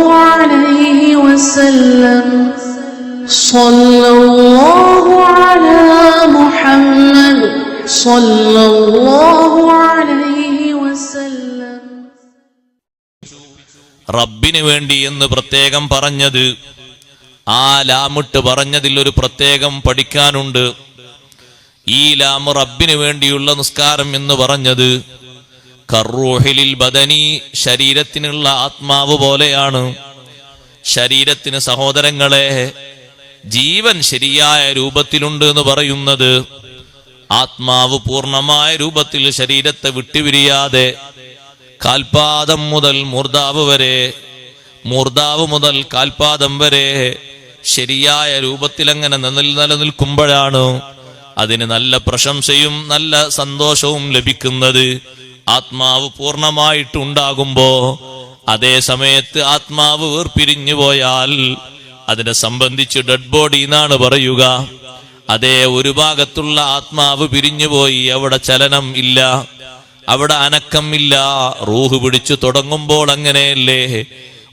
عليه وسلم صلى الله على محمد صلى الله عليه وسلم റബ്ബിന് വേണ്ടി എന്ന് പ്രത്യേകം പറഞ്ഞത് ആ ലാമിട്ട് പറഞ്ഞതിൽ ഒരു പ്രത്യേകം പഠിക്കാനുണ്ട് ഈ ലാമ് റബ്ബിന് വേണ്ടിയുള്ള നിസ്കാരം എന്ന് പറഞ്ഞത് കറൂഹിലിൽ ബദനി ശരീരത്തിനുള്ള ആത്മാവ് പോലെയാണ്. ശരീരത്തിന് സഹോദരങ്ങളെ ജീവൻ ശരിയായ രൂപത്തിലുണ്ട് എന്ന് പറയുന്നത്. ആത്മാവ് പൂർണമായ രൂപത്തിൽ ശരീരത്തെ വിട്ടുപിരിയാതെ കാൽപാദം മുതൽ മൂർധാവ് വരെ മൂർധാവ് മുതൽ കാൽപാദം വരെ ശരിയായ രൂപത്തിൽ അങ്ങനെ നില നിലനിൽക്കുമ്പോഴാണ് അതിന് നല്ല പ്രശംസയും നല്ല സന്തോഷവും ലഭിക്കുന്നത്. ആത്മാവ് പൂർണമായിട്ടുണ്ടാകുമ്പോ അതേ സമയത്ത് ആത്മാവ് വേർപിരിഞ്ഞു പോയാൽ അതിനെ സംബന്ധിച്ച് ഡെഡ് ബോഡി എന്നാണ് പറയുക. അതേ ഒരു ഭാഗത്തുള്ള ആത്മാവ് പിരിഞ്ഞുപോയി അവിടെ ചലനം ഇല്ല അവിടെ അനക്കം ഇല്ല റൂഹ് പിടിച്ചു തുടങ്ങുമ്പോൾ അങ്ങനെയല്ലേ?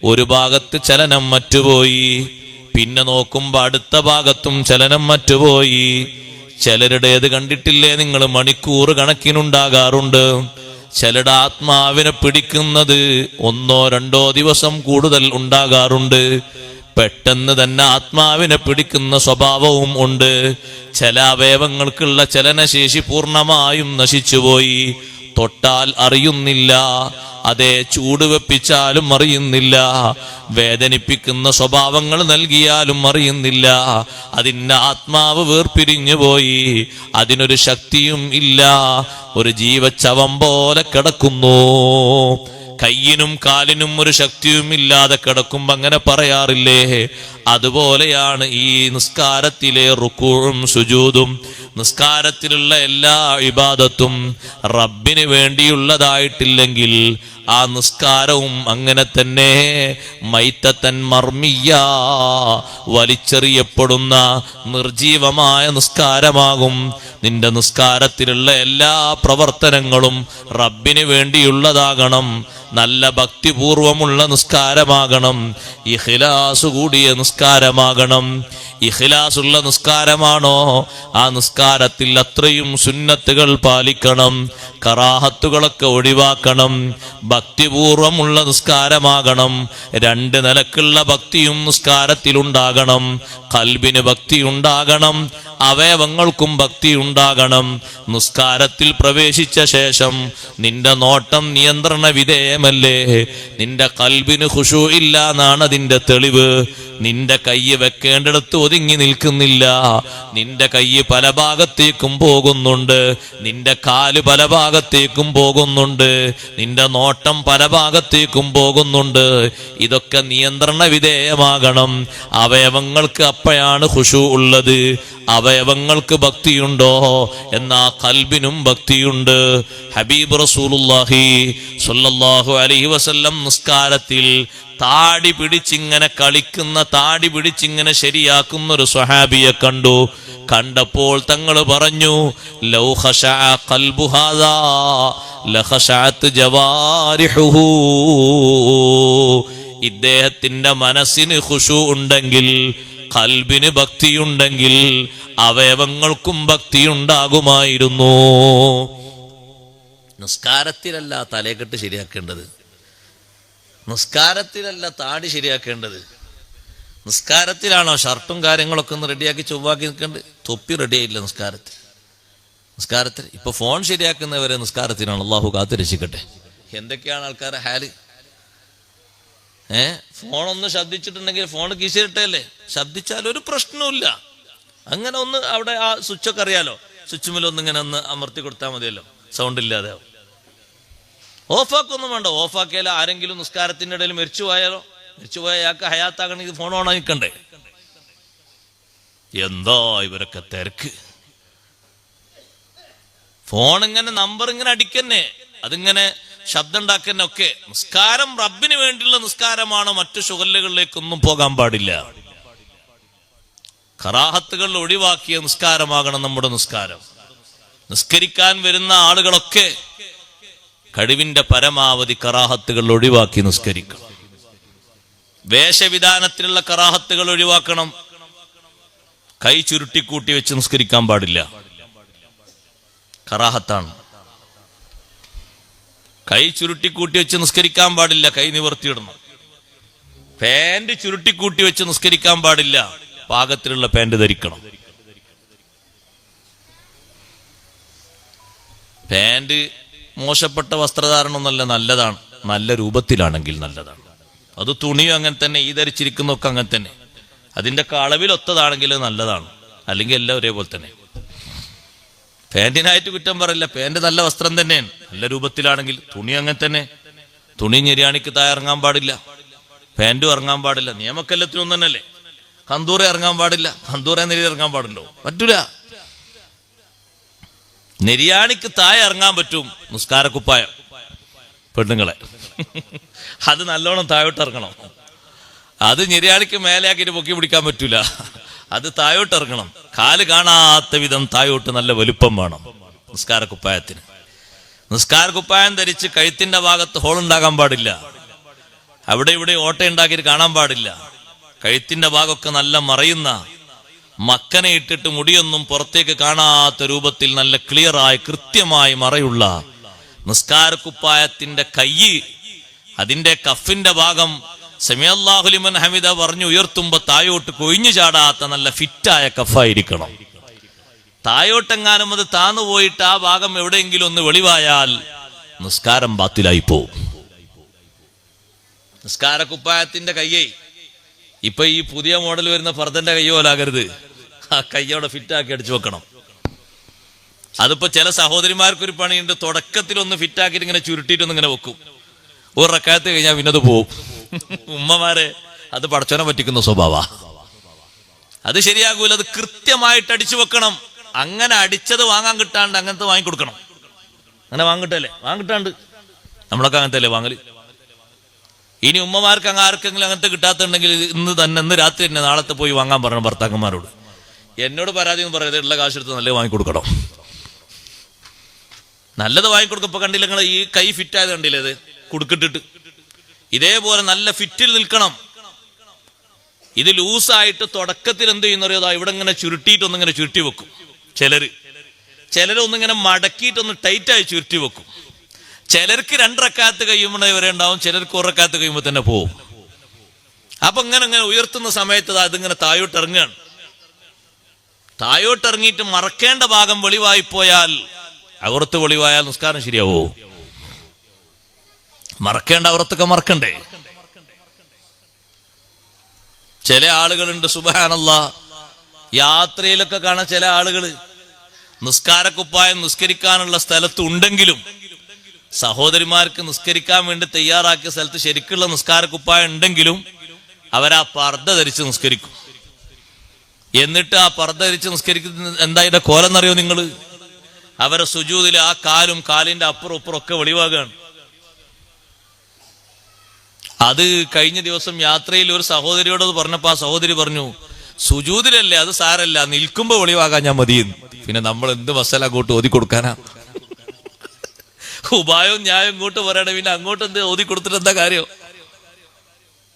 ഒരു ഭാഗത്ത് ചലനം മറ്റുപോയി പിന്നെ നോക്കുമ്പോ അടുത്ത ഭാഗത്തും ചലനം മറ്റുപോയി. ചിലരുടേത് കണ്ടിട്ടില്ലേ നിങ്ങൾ മണിക്കൂർ കണക്കിനുണ്ടാകാറുണ്ട്? ചിലരുടെ ആത്മാവിനെ പിടിക്കുന്നത് ഒന്നോ രണ്ടോ ദിവസം കൂടുതൽ ഉണ്ടാകാറുണ്ട്. പെട്ടെന്ന് തന്നെ ആത്മാവിനെ പിടിക്കുന്ന സ്വഭാവവും ഉണ്ട്. ചില അവയവങ്ങൾക്കുള്ള ചലനശേഷി പൂർണമായും നശിച്ചുപോയി. തൊട്ടാൽ അറിയുന്നില്ല. അതെ ചൂട് വെപ്പിച്ചാലും അറിയുന്നില്ല. വേദനിപ്പിക്കുന്ന സ്വഭാവങ്ങൾ നൽകിയാലും അറിയുന്നില്ല. അതിന്റെ ആത്മാവ് വേർപിരിഞ്ഞു പോയി. അതിനൊരു ശക്തിയും ഇല്ല. ഒരു ജീവച്ചവം പോലെ കിടക്കുന്നു. കയ്യിനും കാലിനും ഒരു ശക്തിയും ഇല്ലാതെ കിടക്കുമ്പോ അങ്ങനെ പറയാറില്ലേ? അതുപോലെയാണ് ഈ നിസ്കാരത്തിലെ റുക്കൂഴും സുജൂതും നിസ്കാരത്തിലുള്ള എല്ലാ ഇബാദത്തും റബ്ബിന് വേണ്ടിയുള്ളതായിട്ടില്ലെങ്കിൽ ആ നിസ്കാരവും അങ്ങനെ തന്നെ മൈത്തത്തൻ മർമിയ വലിച്ചെറിയപ്പെടുന്ന നിർജീവമായ നിസ്കാരമാകും. നിന്റെ നിസ്കാരത്തിലുള്ള എല്ലാ പ്രവർത്തനങ്ങളും റബ്ബിന് വേണ്ടിയുള്ളതാകണം. നല്ല ഭക്തിപൂർവമുള്ള നിസ്കാരമാകണം. ഇഹിലാസ് കൂടിയ നിസ്കാരമാകണം. ഇഖിലാസുള്ള നിസ്കാരമാണോ? ആ നിസ്കാരത്തിൽ അത്രയും സുന്നത്തുകൾ പാലിക്കണം. കറാഹത്തുകളൊക്കെ ഒഴിവാക്കണം. ഭക്തിപൂർവമുള്ള നിസ്കാരമാകണം. രണ്ട് നിലക്കുള്ള ഭക്തിയും നിസ്കാരത്തിലുണ്ടാകണം. കൽബിന് ഭക്തി ഉണ്ടാകണം അവയവങ്ങൾക്കും ഭക്തി ഉണ്ടാകണം നിസ്കാരത്തിൽ പ്രവേശിച്ച ശേഷം നിന്റെ നോട്ടം നിയന്ത്രണ വിധേയമല്ലേ? നിന്റെ കൽബിന് ഖുഷു ഇല്ല എന്നാണ് അതിന്റെ തെളിവ്. നിന്റെ കൈ വെക്കേണ്ടിടത്ത് ഒതുങ്ങി നിൽക്കുന്നില്ല. നിന്റെ കൈ പല ഭാഗത്തേക്കും പോകുന്നുണ്ട്. നിന്റെ കാൽ പല ഭാഗത്തേക്കും പോകുന്നുണ്ട്. നിന്റെ നോട്ടം പല ഭാഗത്തേക്കും പോകുന്നുണ്ട്. ഇതൊക്കെ നിയന്ത്രണ വിധേയമാകണം. അവയവങ്ങൾക്ക് അപ്പോഴാണ് ഖുഷു ഉള്ളത്. അവയവങ്ങൾക്ക് ഭക്തിയുണ്ടോ? എന്നാ കൽബിനും ഭക്തിയുണ്ട്. ഹബീബ് റസൂലുള്ളാഹി സ്വല്ലല്ലാഹു അലൈഹി വസല്ലം നിസ്കാരത്തിൽ താടി പിടിച്ചിങ്ങനെ കളിക്കുന്ന താടി പിടിച്ചിങ്ങനെ ശരിയാക്കുന്ന ഒരു സ്വഹാബിയെ കണ്ടു. കണ്ടപ്പോൾ തങ്ങൾ പറഞ്ഞു ഇദ്ദേഹത്തിന്റെ മനസ്സിന് ഖുഷു ഉണ്ടെങ്കിൽ കൽബിന് ഭക്തിയുണ്ടെങ്കിൽ അവയവങ്ങൾക്കും ഭക്തി ഭക്തിയുണ്ടാകുമായിരുന്നു. നിസ്കാരത്തിലല്ല തലേക്കെട്ട് ശരിയാക്കേണ്ടത്. നിസ്കാരത്തിലല്ല താടി ശരിയാക്കേണ്ടത്. നിസ്കാരത്തിലാണോ ഷർട്ടും കാര്യങ്ങളൊക്കെ ഒന്ന് റെഡിയാക്കി ചൊവ്വാക്കി നിൽക്കേണ്ടത്? തൊപ്പി റെഡിയായില്ല നിസ്കാരത്തിൽ. നിസ്കാരത്തിൽ ഇപ്പൊ ഫോൺ ശരിയാക്കുന്നവരെ നിസ്കാരത്തിനാണ്. അള്ളാഹു കാത്തു രക്ഷിക്കട്ടെ. എന്തൊക്കെയാണ് ആൾക്കാരെ ഹാൽ? ഏ? ഫോണൊന്ന് ശബ്ദിച്ചിട്ടുണ്ടെങ്കിൽ ഫോൺ കീശിട്ടല്ലേ ശബ്ദിച്ചാൽ ഒരു പ്രശ്നവുമില്ല. അങ്ങനെ ഒന്ന് അവിടെ ആ സ്വിച്ചൊക്കെ അറിയാലോ? സ്വിച്ച് ഒന്ന് ഇങ്ങനെ ഒന്ന് അമർത്തി കൊടുത്താൽ മതിയല്ലോ. സൗണ്ട് ഇല്ലാതെ ആവും. ഓഫാക്കൊന്നും വേണ്ട. ഓഫാക്കിയാൽ ആരെങ്കിലും നിസ്കാരത്തിന്റെ ഇടയിൽ മരിച്ചു പോയാലോ? മരിച്ചു പോയാൽ അയാൾക്ക് ഹയാത്താകണമെങ്കിൽ ഫോൺ ഓൺ ആക്കണ്ടേ എന്താ ഇവരൊക്കെ തിരക്ക്? ഫോൺ ഇങ്ങനെ നമ്പർ ഇങ്ങനെ അടിക്കന്നെ. അതിങ്ങനെ ശബ്ദം ഉണ്ടാക്കന്നെ ഒക്കെ. നിസ്കാരം റബ്ബിന് വേണ്ടിയുള്ള നിസ്കാരമാണ്. മറ്റു ഷുഗല്ലുകളിലേക്കൊന്നും പോകാൻ പാടില്ല. കറാഹത്തുകൾ ഒഴിവാക്കിയ നിസ്കാരമാകണം നമ്മുടെ നിസ്കാരം. നിസ്കരിക്കാൻ വരുന്ന ആളുകളൊക്കെ കഴിവിന്റെ പരമാവധി കറാഹത്തുകൾ ഒഴിവാക്കി നിസ്കരിക്കണം. വേഷവിധാനത്തിലുള്ള കറാഹത്തുകൾ ഒഴിവാക്കണം. കൈ ചുരുട്ടിക്കൂട്ടി വെച്ച് നിസ്കരിക്കാൻ പാടില്ല. കറാഹത്താണ്. കൈ ചുരുട്ടിക്കൂട്ടി വെച്ച് നിസ്കരിക്കാൻ പാടില്ല കൈ നിവർത്തിയിടണം. പാന്റ് ചുരുട്ടിക്കൂട്ടി വെച്ച് നിസ്കരിക്കാൻ പാടില്ല പാകത്തിലുള്ള പാന്റ് ധരിക്കണം. പാന്റ് മോശപ്പെട്ട വസ്ത്രധാരണമൊന്നല്ല നല്ലതാണ്. നല്ല രൂപത്തിലാണെങ്കിൽ നല്ലതാണ്. അത് തുണിയും അങ്ങനെ തന്നെ ഈ ധരിച്ചിരിക്കുന്നൊക്കെ അങ്ങനെ തന്നെ. അതിന്റെ അളവിൽ ഒത്തതാണെങ്കിൽ നല്ലതാണ്. അല്ലെങ്കിൽ എല്ലാം ഒരേപോലെ തന്നെ. പാന്റിനായിട്ട് കുറ്റം പറയില്ല. പാന്റ് നല്ല വസ്ത്രം തന്നെയാണ്. നല്ല രൂപത്തിലാണെങ്കിൽ തുണി അങ്ങനെ തന്നെ. തുണി ഞെരിയാണിക്ക് താഴെ ഇറങ്ങാൻ പാടില്ല. പാന്റും ഇറങ്ങാൻ പാടില്ല. നിയമക്കെല്ലാത്തിനും തന്നെയല്ലേ? കന്തൂറ ഇറങ്ങാൻ പാടില്ല. കന്തൂറ നെരി ഇറങ്ങാൻ പാടുണ്ടോ? പറ്റൂല. നെരിയാണിക്ക് താഴെ ഇറങ്ങാൻ പറ്റും നിസ്കാരക്കുപ്പായം. പെണ്ണുങ്ങളെ. അത് നല്ലോണം താഴോട്ട് ഇറങ്ങണം. അത് ഞെരിയാണിക്ക് മേലെയാക്കിയിട്ട് പൊക്കി പിടിക്കാൻ പറ്റൂല. അത് താഴോട്ട് ഇറങ്ങണം. കാൽ കാണാത്ത വിധം താഴോട്ട് നല്ല വലുപ്പം വേണം നിസ്കാരക്കുപ്പായത്തിന്. നിസ്കാരക്കുപ്പായം ധരിച്ച് കഴുത്തിന്റെ ഭാഗത്ത് ഹോൾ ഉണ്ടാകാൻ പാടില്ല. അവിടെ ഇവിടെ ഓട്ടയുണ്ടാക്കിയിട്ട് കാണാൻ പാടില്ല. കഴുത്തിന്റെ ഭാഗമൊക്കെ നല്ല മറയുന്ന മക്കനെ ഇട്ടിട്ട് മുടിയൊന്നും പുറത്തേക്ക് കാണാത്ത രൂപത്തിൽ നല്ല ക്ലിയറായി കൃത്യമായി മറയുള്ള നിസ്കാരക്കുപ്പായത്തിന്റെ കയ്യ് അതിന്റെ കഫിന്റെ ഭാഗം സെമിയല്ലാഹുലിമൻ ഹമിദ പറഞ്ഞു ഉയർത്തുമ്പോ തായോട്ട് കൊഴിഞ്ഞു ചാടാത്ത നല്ല ഫിറ്റായ കഫായിരിക്കണം. തായോട്ടെങ്ങാനും അത് താന്നു പോയിട്ട് ആ ഭാഗം എവിടെയെങ്കിലും ഒന്ന് വെളിവായാൽ നിസ്കാരം ബാത്തിലായി പോവും. നിസ്കാരക്കുപ്പായത്തിന്റെ കയ്യേ ഇപ്പൊ ഈ പുതിയ മോഡൽ വരുന്ന പർദ്ദന്റെ കൈ പോലാകരുത് ആ കയ്യോടെ ഫിറ്റാക്കി അടിച്ചു വെക്കണം. അതിപ്പോ ചില സഹോദരിമാർക്കൊരു പണിയുണ്ട് തുടക്കത്തിൽ ഒന്ന് ഫിറ്റ് ഫിറ്റാക്കിയിട്ട് ഇങ്ങനെ ചുരുട്ടിയിട്ടൊന്ന് ഇങ്ങനെ വെക്കും. ഒരു റക്കായത്ത് കഴിഞ്ഞാൽ പിന്നെ അത് പോവും. ഉമ്മമാരെ അത് പടച്ചോനെ പറ്റിക്കുന്ന സ്വഭാവ. അത് ശരിയാകൂല അത് കൃത്യമായിട്ട് അടിച്ചു വെക്കണം. അങ്ങനെ അടിച്ചത് വാങ്ങാൻ കിട്ടാണ്ട് അങ്ങനത്തെ വാങ്ങിക്കൊടുക്കണം. അങ്ങനെ വാങ്ങിട്ടല്ലേ വാങ്ങിട്ടാണ്ട് നമ്മളൊക്കെ അങ്ങനത്തെ അല്ലേ വാങ്ങൽ? ഇനി ഉമ്മമാർക്ക് അങ്ങ് ആർക്കെങ്കിലും അങ്ങനത്തെ കിട്ടാത്തുണ്ടെങ്കിൽ ഇന്ന് തന്നെ ഇന്ന് രാത്രി തന്നെ നാളത്തെ പോയി വാങ്ങാൻ പറഞ്ഞു ഭർത്താക്കന്മാരോട്. എന്നോട് പരാതി എന്ന് പറയരുത് ഉള്ള കാശെടുത്ത് നല്ലത് വാങ്ങിക്കൊടുക്കണം. നല്ലത് വാങ്ങിക്കൊടുക്കും. ഇപ്പൊ കണ്ടില്ല നിങ്ങൾ ഈ കൈ ഫിറ്റ് ആയത് കണ്ടില്ലേ ഇത്? കുടുക്കിട്ടിട്ട്. ഇതേപോലെ നല്ല ഫിറ്റിൽ നിൽക്കണം. ഇത് ലൂസായിട്ട് തുടക്കത്തിൽ എന്ത് ചെയ്യുന്നറിയോ? ഇവിടെ ഇങ്ങനെ ചുരുട്ടിയിട്ട് ഒന്നിങ്ങനെ ചുരുട്ടി വെക്കും. ചിലര്. ചിലരൊന്നിങ്ങനെ മടക്കിയിട്ടൊന്ന് ടൈറ്റായി ചുരുട്ടി വെക്കും. ചിലർക്ക് രണ്ടരക്കാലത്ത് കഴിയുമ്പോൾ വരെ ഉണ്ടാവും ചിലർക്ക് ഉറക്കാത്ത് കഴിയുമ്പോൾ തന്നെ പോവും. അപ്പൊ ഇങ്ങനെ ഇങ്ങനെ ഉയർത്തുന്ന സമയത്ത് അതിങ്ങനെ തായോട്ട് ഇറങ്ങുകയാണ്. തായോട്ട് ഇറങ്ങിയിട്ട് മറക്കേണ്ട ഭാഗം വെളിവായി പോയാൽ അവർത്ത് വെളിവായാൽ നിസ്കാരം ശരിയാവോ? മറക്കേണ്ട അവർത്തൊക്കെ മറക്കണ്ടേ? ചില ആളുകളുണ്ട് സുബാനല്ല യാത്രയിലൊക്കെ കാണാൻ ചില ആളുകൾ നിസ്കാരക്കുപ്പായം നിസ്കരിക്കാനുള്ള സ്ഥലത്ത് ഉണ്ടെങ്കിലും സഹോദരിമാർക്ക് നിസ്കരിക്കാൻ വേണ്ടി തയ്യാറാക്കിയ സ്ഥലത്ത് ശരിക്കുള്ള നിസ്കാരക്കുപ്പായം ഉണ്ടെങ്കിലും അവരാ പർദ്ദ ധരിച്ച് നിസ്കരിക്കും. എന്നിട്ട് ആ പർദ്ദ ധരിച്ച് നിസ്കരിക്കുന്ന എന്താ ഇതിന്റെ കോലെന്നറിയോ നിങ്ങൾ അവരെ സുജൂതിൽ ആ കാലും കാലിന്റെ അപ്പുറം ഇപ്പുറം ഒക്കെ വെളിവാകാണ്. അത് കഴിഞ്ഞ ദിവസം യാത്രയിൽ ഒരു സഹോദരിയോട് പറഞ്ഞപ്പോ ആ സഹോദരി പറഞ്ഞു സുജൂതിലല്ലേ അത് സാരല്ല നിൽക്കുമ്പോ വെളിവാകാൻ ഞാൻ മതിയെന്ന്. പിന്നെ നമ്മൾ എന്ത് വസല കൂട്ട് ഓതി കൊടുക്കാനാ ഉപായവും ന്യായം ഇങ്ങോട്ട് പറയണേ പിന്നെ അങ്ങോട്ട് എന്ത് ഓതി കൊടുത്തിട്ട് എന്താ കാര്യം?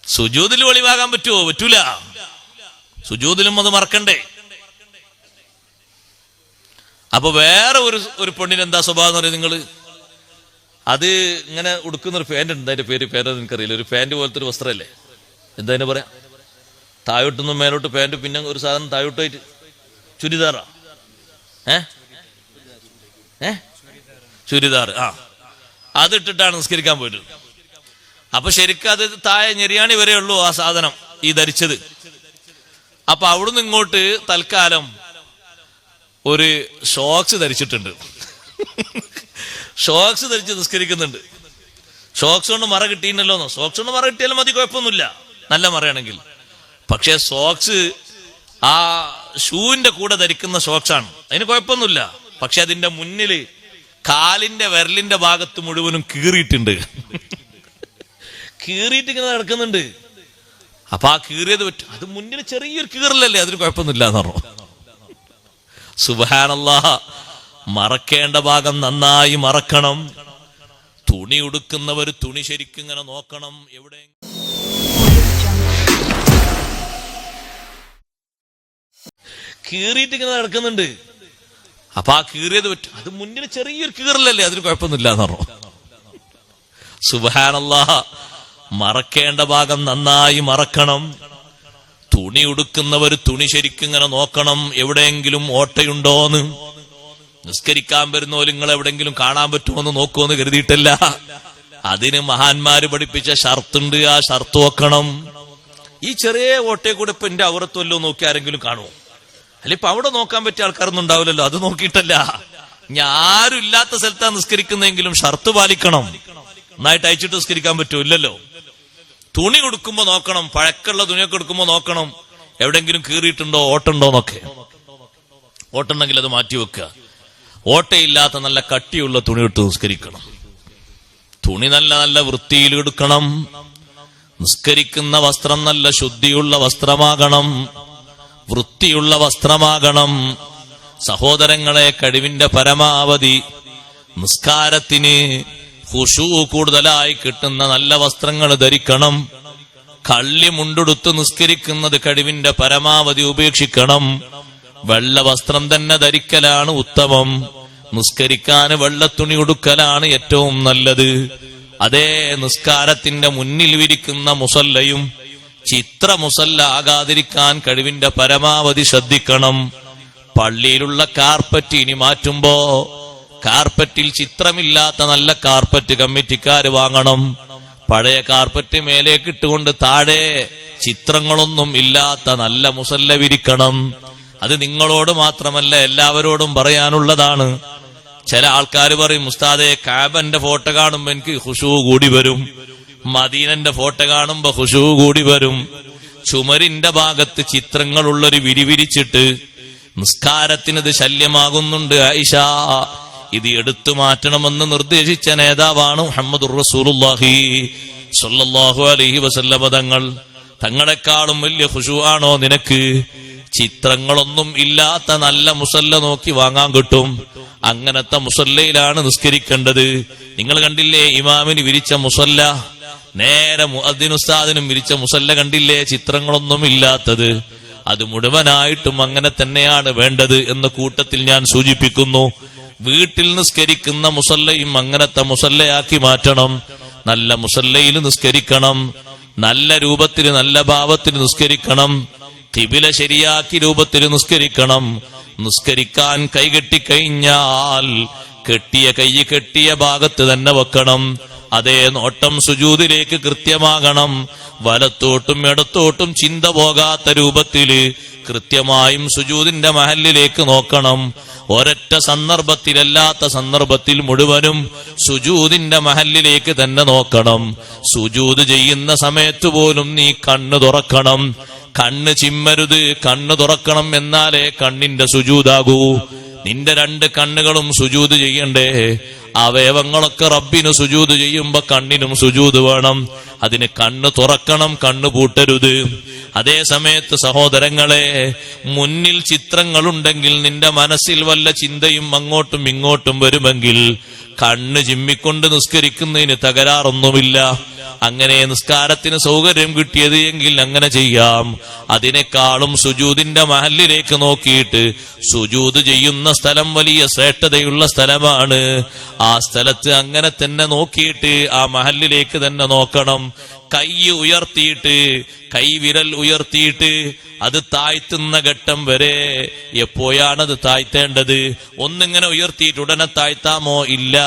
സുജൂതിൽ വെളിവാകാൻ പറ്റുമോ പറ്റൂല. സുജൂതിലും അത് മറക്കണ്ടേ. അപ്പൊ വേറെ ഒരു ഒരു പെണ്ണിന് എന്താ സ്വഭാവം എന്ന് പറയുന്നത് നിങ്ങൾ? അത് ഇങ്ങനെ ഉടുക്കുന്ന ഒരു പാന്റ് ഉണ്ട്. അതിന്റെ പേര് പേര് നിനക്കറിയില്ല? ഒരു പാന്റ് പോലത്തെ ഒരു വസ്ത്രമല്ലേ? എന്താ അതിനെ പറയാ? താഴോട്ടൊന്നും മേലോട്ട് പാന്റ് പിന്നെ ഒരു സാധനം താഴോട്ടായിട്ട് ചുരിദാറാ. ഏ? ഏ? ചുരിദാർ. ആ. അതിട്ടിട്ടാണ് നിസ്കരിക്കാൻ പോയിട്ട് അപ്പൊ ശരിക്കും അത് താഴെ ഞെരിയാണി വരെ ഉള്ളൂ ആ സാധനം ഈ ധരിച്ചത്. അപ്പൊ അവിടുന്ന് ഇങ്ങോട്ട് തൽക്കാലം ഒരു ഷോക്സ് ധരിച്ചിട്ടുണ്ട്. ഷോക്സ് ധരിച്ച് നിസ്കരിക്കുന്നുണ്ട്. ഷോക്സ് കൊണ്ട് മറ കിട്ടിയിട്ടുണ്ടല്ലോ ഷോക്സ് കൊണ്ട് മറ കിട്ടിയാലും മതി കുഴപ്പമൊന്നുമില്ല. നല്ല മറയാണെങ്കിൽ. പക്ഷേ സോക്സ് ആ ഷൂവിന്റെ കൂടെ ധരിക്കുന്ന ആണ് അതിന് കുഴപ്പമൊന്നുമില്ല. പക്ഷെ അതിന്റെ മുന്നിൽ കാലിന്റെ വിരലിന്റെ ഭാഗത്ത് മുഴുവനും കീറിയിട്ടുണ്ട്. കീറിയിട്ട് ഇങ്ങനെ നടക്കുന്നുണ്ട്. അപ്പൊ ആ കീറിയത് പറ്റും അത് മുന്നിൽ ചെറിയൊരു കീറലല്ലേ അതിന് കുഴപ്പമൊന്നുമില്ല എന്ന് പറഞ്ഞു. സുബാനല്ലാ മറക്കേണ്ട ഭാഗം നന്നായി മറക്കണം. തുണി ഉടുക്കുന്നവർ തുണി ശരിക്കും ഇങ്ങനെ നോക്കണം. എവിടെ കീറിയിട്ട് ഇങ്ങനെ നടക്കുന്നുണ്ട്. അപ്പൊ ആ കീറിയത് പറ്റും. അത് മുന്നിൽ ചെറിയൊരു കീറലല്ലേ? അതിന് കുഴപ്പമൊന്നുമില്ല എന്ന് പറഞ്ഞു. മറക്കേണ്ട ഭാഗം നന്നായി മറക്കണം. തുണി ഉടുക്കുന്നവർ തുണി ശരിക്കും ഇങ്ങനെ നോക്കണം. എവിടെയെങ്കിലും ഓട്ടയുണ്ടോന്ന്. നിസ്കരിക്കാൻ വരുന്നോ നിങ്ങൾ എവിടെയെങ്കിലും കാണാൻ പറ്റുമോ പറ്റുമോന്ന് നോക്കുമെന്ന് കരുതിയിട്ടല്ല. അതിന് മഹാന്മാര് പഠിപ്പിച്ച ഷർത്തുണ്ട്. ആ ഷർത്ത് നോക്കണം ഈ ചെറിയ ഓട്ടയെ കൂടെ ഇപ്പൊ എന്റെ അവറത്തുമല്ലോ നോക്കി ആരെങ്കിലും കാണുമോ? അല്ല ഇപ്പൊ അവിടെ നോക്കാൻ പറ്റിയ ആൾക്കാരൊന്നും ഉണ്ടാവില്ലല്ലോ. അത് നോക്കിയിട്ടല്ല. ഞാരും ഇല്ലാത്ത സ്ഥലത്താ നിസ്കരിക്കുന്നെങ്കിലും ഷർത്ത് പാലിക്കണം. നന്നായിട്ട് അയച്ചിട്ട് നിസ്കരിക്കാൻ പറ്റൂ? ഇല്ലല്ലോ. തുണി കൊടുക്കുമ്പോ നോക്കണം. പഴക്കമുള്ള തുണിയൊക്കെ എടുക്കുമ്പോ നോക്കണം. എവിടെങ്കിലും കീറിയിട്ടുണ്ടോ? ഓട്ടുണ്ടോ എന്നൊക്കെ. ഓട്ടുണ്ടെങ്കിൽ അത് മാറ്റി വെക്കുക. ഓട്ടയില്ലാത്ത നല്ല കട്ടിയുള്ള തുണി ഇട്ട് നിസ്കരിക്കണം. തുണി നല്ല നല്ല വൃത്തിയിൽ എടുക്കണം. നിസ്കരിക്കുന്ന വസ്ത്രം നല്ല ശുദ്ധിയുള്ള വസ്ത്രമാകണം. വൃത്തിയുള്ള വസ്ത്രമാകണം. സഹോദരങ്ങളെ കഴിവിന്റെ പരമാവധി. നിസ്കാരത്തിന് ഹുഷു കൂടുതലായി കിട്ടുന്ന നല്ല വസ്ത്രങ്ങൾ ധരിക്കണം. കള്ളി മുണ്ടെടുത്ത് നിസ്കരിക്കുന്നത് കഴിവിന്റെ പരമാവധി ഉപേക്ഷിക്കണം. വെള്ള വസ്ത്രം തന്നെ ധരിക്കലാണ് ഉത്തമം. നിസ്കരിക്കാൻ വെള്ളത്തുണി ഉടുക്കലാണ് ഏറ്റവും നല്ലത്. അതേ നിസ്കാരത്തിന്റെ മുന്നിൽ വിരിക്കുന്ന മുസല്ലയും ചിത്ര മുസല്ല ആകാതിരിക്കാൻ കഴിവിന്റെ പരമാവധി ശ്രദ്ധിക്കണം. പള്ളിയിലുള്ള കാർപ്പറ്റ് ഇനി മാറ്റുമ്പോ കാർപ്പറ്റിൽ ചിത്രമില്ലാത്ത നല്ല കാർപ്പറ്റ് കമ്മിറ്റിക്കാര് വാങ്ങണം. പഴയ കാർപ്പറ്റ് മേലേക്ക് ഇട്ടുകൊണ്ട് താഴെ ചിത്രങ്ങളൊന്നും ഇല്ലാത്ത നല്ല മുസല്ല വിരിക്കണം. അത് നിങ്ങളോട് മാത്രമല്ല എല്ലാവരോടും പറയാനുള്ളതാണ്. ചില ആൾക്കാർ പറയും മുസ്താദെ കാബന്റെ ഫോട്ടോ കാണുമ്പോ എനിക്ക് ഹുഷു കൂടി വരും. മദീനന്റെ ഫോട്ടോ കാണുമ്പോ ഹുഷു കൂടി വരും. ചുമരിന്റെ ഭാഗത്ത് ചിത്രങ്ങളുള്ളൊരു വിരിവിരിച്ചിട്ട് നിസ്കാരത്തിനത് ശല്യമാകുന്നുണ്ട് ആയിഷ. ഇത് എടുത്തു മാറ്റണമെന്ന് നിർദ്ദേശിച്ച നേതാവാണ് മുഹമ്മദ് റസൂലുള്ളാഹി സ്വല്ലല്ലാഹു അലൈഹി വസല്ലമ തങ്ങൾ. തങ്ങളെക്കാളും വലിയ ഹുഷുവാണോ നിനക്ക്? ചിത്രങ്ങളൊന്നും ഇല്ലാത്ത നല്ല മുസല്ല നോക്കി വാങ്ങാൻ കിട്ടും. അങ്ങനത്തെ മുസല്ലയിലാണ് നിസ്കരിക്കേണ്ടത്. നിങ്ങൾ കണ്ടില്ലേ ഇമാമിന് വിരിച്ച മുസല്ല? നേരെ മുഅദ്ദിനുസ്താദിനും വിരിച്ച മുസല്ല കണ്ടില്ലേ? ചിത്രങ്ങളൊന്നും ഇല്ലാത്തത് അത് മുഴുവനായിട്ടും അങ്ങനെ തന്നെയാണ് വേണ്ടത് എന്ന കൂട്ടത്തിൽ ഞാൻ സൂചിപ്പിക്കുന്നു. വീട്ടിൽ നിസ്കരിക്കുന്ന മുസല്ലയും അങ്ങനത്തെ മുസല്ലയാക്കി മാറ്റണം. നല്ല മുസല്ലയിൽ നിസ്കരിക്കണം. നല്ല രൂപത്തിൽ നല്ല ഭാവത്തിൽ നിസ്കരിക്കണം. കിബില ശരിയാക്കി രൂപത്തിൽ നിസ്കരിക്കണം. നിസ്കരിക്കാൻ കൈകെട്ടി കഴിഞ്ഞാൽ കെട്ടിയ കൈ കെട്ടിയ ഭാഗത്ത് തന്നെ വെക്കണം. അതേ നോട്ടം സുജൂതിലേക്ക് കൃത്യമാകണം. വലത്തോട്ടും ഇടത്തോട്ടും ചിന്ത പോകാത്ത രൂപത്തിൽ കൃത്യമായും സുജൂതിന്റെ മഹലിലേക്ക് നോക്കണം. ഒരൊറ്റ സന്ദർഭത്തിലല്ലാത്ത സന്ദർഭത്തിൽ മുഴുവനും സുജൂതിന്റെ മഹലിലേക്ക് തന്നെ നോക്കണം. സുജൂത് ചെയ്യുന്ന സമയത്ത് പോലും നീ കണ്ണ് തുറക്കണം. കണ്ണ് ചിമ്മരുത് കണ്ണ് തുറക്കണം എന്നാലേ കണ്ണിന്റെ സുജൂതാകൂ. നിന്റെ രണ്ട് കണ്ണുകളും സുജൂത് ചെയ്യണ്ടേ? അവയവങ്ങളൊക്കെ റബ്ബിന് സുജൂത് ചെയ്യുമ്പോ കണ്ണിനും സുജൂത് വേണം. അതിന് കണ്ണ് തുറക്കണം കണ്ണ് പൂട്ടരുത്. അതേ സമയത്ത് സഹോദരങ്ങളെ മുന്നിൽ ചിത്രങ്ങളുണ്ടെങ്കിൽ നിന്റെ മനസ്സിൽ വല്ല ചിന്തയും അങ്ങോട്ടും ഇങ്ങോട്ടും വരുമെങ്കിൽ കണ്ണ് ചിമ്മിക്കൊണ്ട് നിസ്കരിക്കുന്നതിന് തകരാറൊന്നുമില്ല. അങ്ങനെ നിസ്കാരത്തിന് സൗകര്യം കിട്ടിയത് എങ്കിൽ അങ്ങനെ ചെയ്യാം. അതിനേക്കാളും സുജൂദിന്റെ മഹലിലേക്ക് നോക്കിയിട്ട് സുജൂത് ചെയ്യുന്ന സ്ഥലം വലിയ ശ്രേഷ്ഠതയുള്ള സ്ഥലമാണ്. ആ സ്ഥലത്ത് അങ്ങനെ തന്നെ നോക്കിയിട്ട് ആ മഹലിലേക്ക് തന്നെ നോക്കണം. കൈ ഉയർത്തിയിട്ട് കൈവിരൽ ഉയർത്തിയിട്ട് അത് താഴ്ത്തുന്ന ഘട്ടം വരെ എപ്പോഴാണത് താഴ്ത്തേണ്ടത്? ഒന്നിങ്ങനെ ഉയർത്തിയിട്ട് ഉടനെ താഴ്ത്താമോ? ഇല്ല.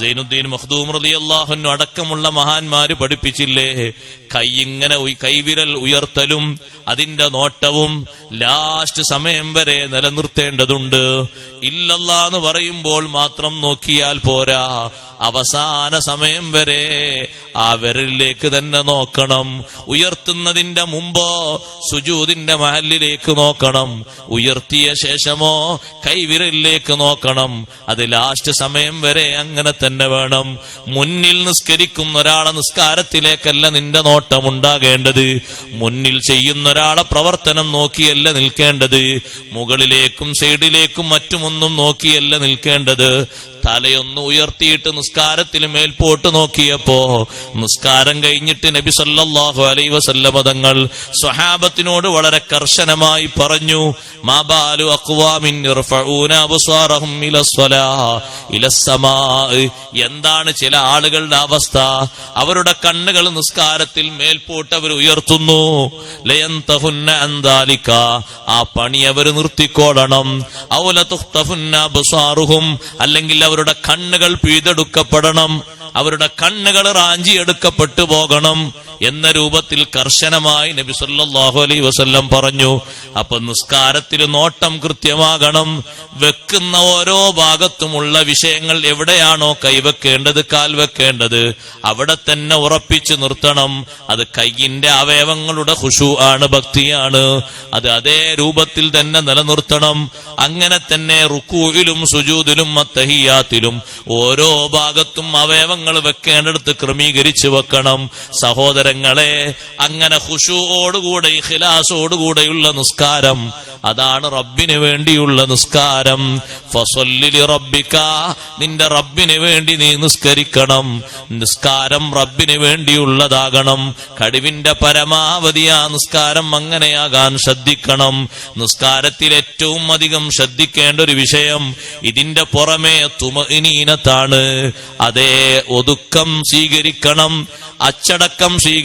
സൈനുദ്ദീൻ മഖ്ദൂം റളിയല്ലാഹു അടക്കമുള്ള മഹാന്മാര് പഠിപ്പിച്ചില്ലേ? കൈ ഇങ്ങനെ കൈവിരൽ ഉയർത്തലും അതിന്റെ നോട്ടവും ലാസ്റ്റ് സമയം വരെ നിലനിർത്തേണ്ടതുണ്ട്. ഇല്ലല്ലാ എന്ന് പറയുമ്പോൾ മാത്രം നോക്കിയാൽ പോരാ. അവസാന സമയം വരെ ആ വിരലിലേക്ക് തന്നെ നോക്കണം. ഉയർത്തുന്നതിന്റെ മുമ്പോ സുജൂതിന്റെ മഹലിലേക്ക് നോക്കണം. ഉയർത്തിയ ശേഷമോ കൈവിരലിലേക്ക് നോക്കണം. അത് ലാസ്റ്റ് സമയം വരെ അങ്ങനെ തന്നെ വേണം. മുന്നിൽ നിസ്കരിക്കുന്ന ഒരാളെ നിസ്കാരത്തിലേക്കല്ല നിന്റെ നോട്ടം ഉണ്ടാകേണ്ടത് മുന്നിൽ ചെയ്യുന്ന ഒരാളെ പ്രവർത്തനം നോക്കിയല്ല നിൽക്കേണ്ടത്. മുകളിലേക്കും സൈഡിലേക്കും മറ്റുമൊന്നും നോക്കിയല്ല നിൽക്കേണ്ടത്. തലയൊന്ന് ഉയർത്തിയിട്ട് നിസ്കാരത്തിൽ മേൽപോട്ട് നോക്കിയപ്പോ നിസ്കാരം കഴിഞ്ഞിട്ട് നബി സല്ലാഹു അലൈ വസല്ലമതങ്ങൾ സ്വഹാബത്തിനോട് വളരെ കർശനമായി പറഞ്ഞു മാബാലു എന്താണ് ചില ആളുകളുടെ അവസ്ഥ? അവരുടെ കണ്ണുകൾ നിസ്കാരത്തിൽ മേൽപോട്ട് അവർ ഉയർത്തുന്നു. ലയന്തഹുന്ന ആ പണി അവർ നിർത്തിക്കോളണം അല്ലെങ്കിൽ അവരുടെ കണ്ണുകൾ പിഴുതെടുക്കപ്പെടണം അവരുടെ കണ്ണുകൾ റാഞ്ചിയെടുക്കപ്പെട്ടു പോകണം. എന്ന രൂപത്തിൽ കർശനമായി നബി സല്ലാഹു അലൈ വസല്ലം പറഞ്ഞു. അപ്പൊ നിസ്കാരത്തിൽ നോട്ടം കൃത്യമാകണം. വെക്കുന്ന ഓരോ ഭാഗത്തുമുള്ള വിഷയങ്ങൾ എവിടെയാണോ കൈവെക്കേണ്ടത് കാൽ വെക്കേണ്ടത് അവിടെ തന്നെ ഉറപ്പിച്ചു നിർത്തണം. അത് കൈയിന്റെ അവയവങ്ങളുടെ ഹുഷു ആണ് ഭക്തിയാണ്. അത് അതേ രൂപത്തിൽ തന്നെ നിലനിർത്തണം. അങ്ങനെ തന്നെ റുക്കൂയിലും സുജൂദിലും അത്തഹിയാത്തിലും ഓരോ ഭാഗത്തും അവയവങ്ങൾ വെക്കേണ്ടടുത്ത് ക്രമീകരിച്ചു വെക്കണം. സഹോദരങ്ങളെ അങ്ങനെ ഹുഷുവോടുകൂടെ ഖിലാസോടുകൂടെയുള്ള നിസ്കാരം. അതാണ് റബ്ബിന് വേണ്ടിയുള്ള നിസ്കാരം. ഫസൊല്ലി റബ്ബിക്ക നിന്റെ റബ്ബിന് വേണ്ടി നീ നിസ്കരിക്കണം. നിസ്കാരം റബ്ബിന് വേണ്ടിയുള്ളതാകണം. കഴിവിന്റെ പരമാവധി ആ നിസ്കാരം അങ്ങനെയാകാൻ ശ്രദ്ധിക്കണം. നിസ്കാരത്തിൽ ഏറ്റവും അധികം ശ്രദ്ധിക്കേണ്ട ഒരു വിഷയം ഇതിന്റെ പുറമേ തുമഇനീനത്താണ്. അതേ ഒതുക്കം സ്വീകരിക്കണം അച്ചടക്കം സ്വീകരിക്കണം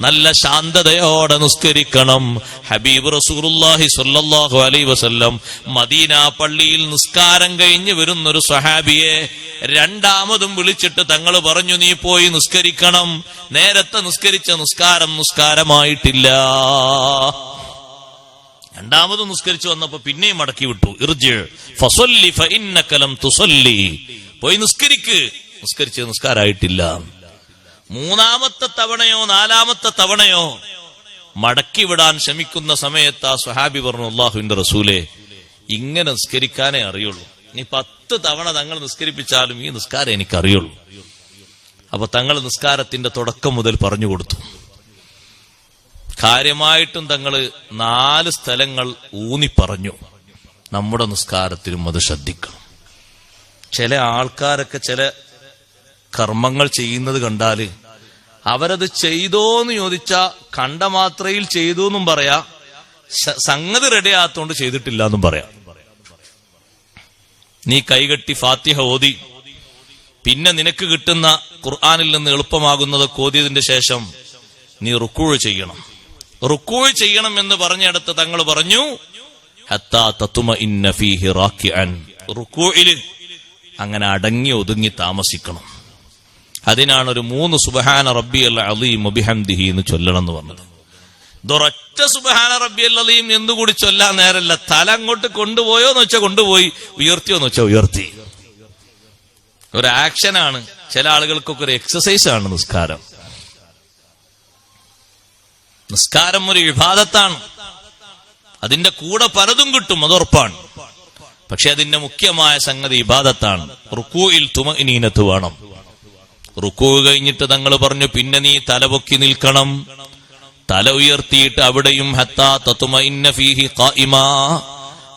നല്ല ശാന്തതയോടെ നിസ്കരിക്കണം. ഹബീബ് റസൂറുല്ലാഹി സ്വല്ലല്ലാഹു അലൈ വസല്ലം മദീന പള്ളിയിൽ നിസ്കാരം കഴിഞ്ഞ് വരുന്നൊരു സഹാബിയെ രണ്ടാമതും വിളിച്ചിട്ട് തങ്ങൾ പറഞ്ഞു നീ പോയി നിസ്കരിക്കണം. നേരത്തെ നിസ്കരിച്ച നിസ്കാരം നിസ്കാരമായിട്ടില്ല. രണ്ടാമത് നിസ്കരിച്ചു വന്നപ്പോ പിന്നെയും മടക്കി വിട്ടു. ഇർജ് ഫഇന്നകലം പോയി നിസ്കരിക്ക്. നിസ്കരിച്ച് നിസ്കാരായിട്ടില്ല. മൂന്നാമത്തെ തവണയോ നാലാമത്തെ തവണയോ മടക്കി വിടാൻ ശ്രമിക്കുന്ന സമയത്ത് ആ സ്വഹാബി പറഞ്ഞു അള്ളാഹുവിന്റെ റസൂലെ ഇങ്ങനെ നിസ്കരിക്കാനേ അറിയുള്ളൂ. ഇനി പത്ത് തവണ തങ്ങൾ നിസ്കരിപ്പിച്ചാലും ഈ നിസ്കാരം എനിക്ക് അറിയുള്ളൂ അപ്പൊ തങ്ങൾ നിസ്കാരത്തിന്റെ തുടക്കം മുതൽ പറഞ്ഞു കൊടുത്തു. കാര്യമായിട്ടും തങ്ങൾ നാല് സ്ഥലങ്ങൾ ഊന്നി പറഞ്ഞു. നമ്മുടെ നിസ്കാരത്തിലും അത് ശ്രദ്ധിക്കണം. ചില ആൾക്കാരൊക്കെ ചില കർമ്മങ്ങൾ ചെയ്യുന്നത് കണ്ടാൽ അവരത് ചെയ്തോന്ന് ചോദിച്ച കണ്ട മാത്രയിൽ ചെയ്തു എന്നും പറയാ സംഗതി റെഡിയാത്തോണ്ട് ചെയ്തിട്ടില്ല എന്നും പറയാം. നീ കൈകെട്ടി ഫാത്തിഹ ഓതി. പിന്നെ നിനക്ക് കിട്ടുന്ന ഖുർആാനിൽ നിന്ന് എളുപ്പമാകുന്നത് കോതിയതിന്റെ ശേഷം നീ റുക്കൂഴ് ചെയ്യണം. റുക്കൂഴ് ചെയ്യണം എന്ന് പറഞ്ഞെടുത്ത് തങ്ങൾ പറഞ്ഞു അങ്ങനെ അടങ്ങി ഒതുങ്ങി താമസിക്കണം. അതിനാണ് ഒരു മൂന്ന് സുബഹാന റബ്ബി അൽ അലീം അബിഹംദിഹി എന്ന് ചൊല്ലണം എന്ന് പറഞ്ഞത്. ഇതൊരൊറ്റ സുബഹാന റബ്ബി അൽ അലീം എന്നുകൂടി ചൊല്ലാൻ നേരല്ല. തല അങ്ങോട്ട് കൊണ്ടുപോയോ എന്ന് വെച്ചാൽ കൊണ്ടുപോയി ഉയർത്തിയോ എന്ന് വെച്ചാൽ ഉയർത്തി. ഒരു ആക്ഷനാണ്. ചില ആളുകൾക്കൊക്കെ ഒരു എക്സസൈസ് ആണ് നിസ്കാരം. നിസ്കാരം ഒരു വിഭാഗത്താണ് അതിന്റെ കൂടെ പലതും കിട്ടും അത് പക്ഷെ അതിന്റെ മുഖ്യമായ സംഗതി ഇബാദത്താണ്. റുക്കൂയിൽ തുമഇനീനത്ത് വേണം. റുക്കൂ കഴിഞ്ഞിട്ട് തങ്ങൾ പറഞ്ഞു പിന്നെ നീ തലപൊക്കി നിൽക്കണം. തല ഉയർത്തിയിട്ട് അവിടെയും ഹത്താ തത്തുമൈന്ന ഫീഹി ഖായിമാ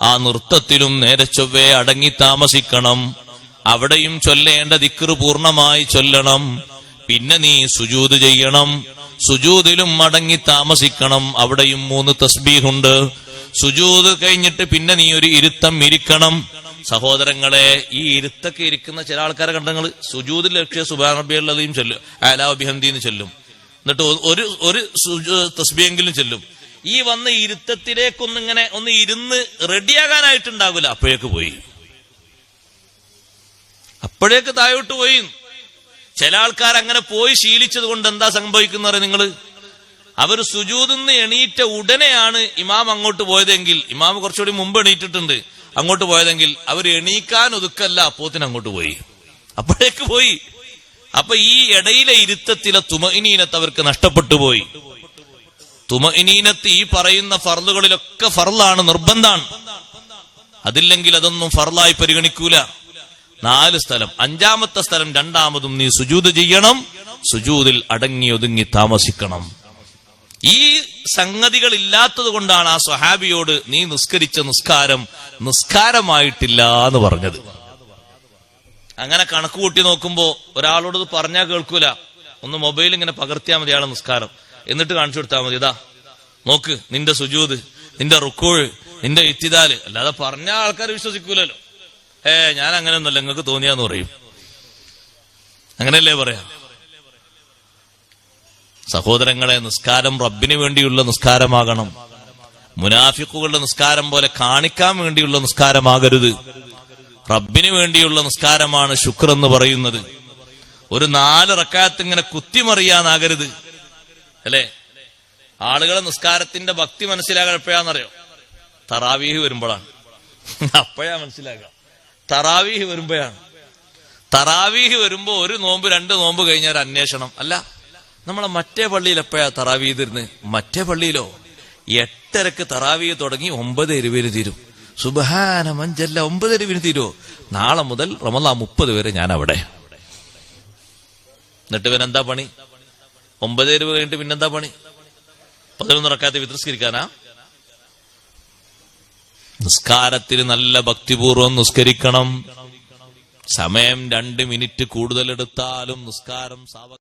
ആ നൃത്തത്തിലും നേരെ ചൊവ്വേ അടങ്ങി താമസിക്കണം. അവിടെയും ചൊല്ലേണ്ട ദിക്ർ പൂർണമായി ചൊല്ലണം. പിന്നെ നീ സുജൂത് ചെയ്യണം. സുജൂതിലും അടങ്ങി താമസിക്കണം. അവിടെയും മൂന്ന് തസ്ബീഹുണ്ട്. സുജൂത് കഴിഞ്ഞിട്ട് പിന്നെ നീ ഒരു ഇരുത്തം ഇരിക്കണം. സഹോദരങ്ങളെ ഈ ഇരുത്തൊക്കെ ഇരിക്കുന്ന ചില ആൾക്കാരെ കണ്ടങ്ങൾ സുജൂതിൽ ലക്ഷ്യ സുബാനബിയുള്ളതെയും ചൊല്ലും ആലാബിഹന്തിന്ന് ചൊല്ലും. എന്നിട്ട് ഒരു ഒരു തസ്ബിയെങ്കിലും ചൊല്ലും. ഈ വന്ന ഇരുത്തത്തിലേക്കൊന്നിങ്ങനെ ഒന്ന് ഇരുന്ന് റെഡിയാകാനായിട്ടുണ്ടാവില്ല. അപ്പോഴേക്ക് പോയി. അപ്പോഴേക്ക് താഴോട്ട് പോയി. ചില ആൾക്കാർ അങ്ങനെ പോയി ശീലിച്ചത് കൊണ്ട് എന്താ സംഭവിക്കുന്നത് നിങ്ങൾ അവർ സുജൂതിന്ന് എണീറ്റ ഉടനെയാണ് ഇമാം അങ്ങോട്ട് പോയതെങ്കിൽ ഇമാം കുറച്ചുകൂടി മുമ്പ് എണീറ്റിട്ടുണ്ട്. അങ്ങോട്ട് പോയതെങ്കിൽ അവർ എണീക്കാൻ ഒതുക്കല്ല അപ്പോത്തിന് അങ്ങോട്ട് പോയി. അപ്പോഴേക്ക് പോയി. അപ്പൊ ഈ ഇടയിലെ ഇരുത്തത്തിലെ തുമഇനീനത്ത് അവർക്ക് നഷ്ടപ്പെട്ടു പോയി. തുമഇനീനത്ത് ഈ പറയുന്ന ഫർലുകളിലൊക്കെ ഫർലാണ് നിർബന്ധാണ്. അതില്ലെങ്കിൽ അതൊന്നും ഫർലായി പരിഗണിക്കൂല. നാല് സ്ഥലം. അഞ്ചാമത്തെ സ്ഥലം രണ്ടാമതും നീ സുജൂത് ചെയ്യണം. സുജൂതിൽ അടങ്ങി ഒതുങ്ങി താമസിക്കണം. ഈ സംഗതികൾ ഇല്ലാത്തത് കൊണ്ടാണ് ആ സ്വഹാബിയോട് നീ നിസ്കരിച്ച നിസ്കാരം നിസ്കാരമായിട്ടില്ല എന്ന് പറഞ്ഞത്. അങ്ങനെ കണക്ക് കൂട്ടി നോക്കുമ്പോ ഒരാളോട് പറഞ്ഞാൽ കേൾക്കൂല. ഒന്ന് മൊബൈൽ ഇങ്ങനെ പകർത്തിയാൽ മതി ആളെ നിസ്കാരം. എന്നിട്ട് കാണിച്ചു കൊടുത്താൽ മതി. ഇതാ നോക്ക് നിന്റെ സുജൂത് നിന്റെ റുക്കോഴ് നിന്റെ ഇത്തിദാൽ. അല്ലാതെ പറഞ്ഞ ആൾക്കാർ വിശ്വസിക്കൂലല്ലോ. ഏ ഞാൻ അങ്ങനെയൊന്നുമല്ല നിങ്ങൾക്ക് തോന്നിയാന്ന് പറയും. അങ്ങനെയല്ലേ പറയാ? സഹോദരങ്ങളെ നിസ്കാരം റബ്ബിന് വേണ്ടിയുള്ള നിസ്കാരമാകണം. മുനാഫിക്കുകളുടെ നിസ്കാരം പോലെ കാണിക്കാൻ വേണ്ടിയുള്ള നിസ്കാരമാകരുത്. റബ്ബിന് വേണ്ടിയുള്ള നിസ്കാരമാണ് ശുക്ർ എന്ന് പറയുന്നത്. ഒരു നാല് റക്കാത്ത് ഇങ്ങനെ കുത്തിമറിയാനാകരുത്. അല്ലേ? ആളുകളെ നിസ്കാരത്തിന്റെ ഭക്തി മനസ്സിലാകാൻ എപ്പോഴാണെന്നറിയോ തറാവീഹ് വരുമ്പോഴാണ്. അപ്പോഴാ മനസ്സിലാക്കുക തറാവീഹ് വരുമ്പോഴാണ്. തറാവീഹ് വരുമ്പോ ഒരു നോമ്പ് രണ്ട് നോമ്പ് കഴിഞ്ഞ ഒരു അന്വേഷണം. അല്ല നമ്മളെ മറ്റേ പള്ളിയിൽ എപ്പോഴാ തരുന്നത് മറ്റേ പള്ളിയിലോ? എട്ടരക്ക് തറാവീ തുടങ്ങി ഒമ്പത് എരുവിന് തീരും. സുബഹാന മഞ്ചല്ല ഒമ്പത് എരുവിന് തീരുമോ നാളെ മുതൽ റമദാ മുപ്പത് വരെ ഞാൻ അവിടെ എന്നിട്ട് എന്താ പണി? ഒമ്പത് എരുവ് കഴിഞ്ഞിട്ട് പിന്നെന്താ പണി? പതിനൊന്ന് വിതസ്കരിക്കാനാ നിസ്കാരത്തിന് നല്ല ഭക്തിപൂർവം നിസ്കരിക്കണം. സമയം രണ്ട് മിനിറ്റ് കൂടുതൽ എടുത്താലും നിസ്കാരം സാവ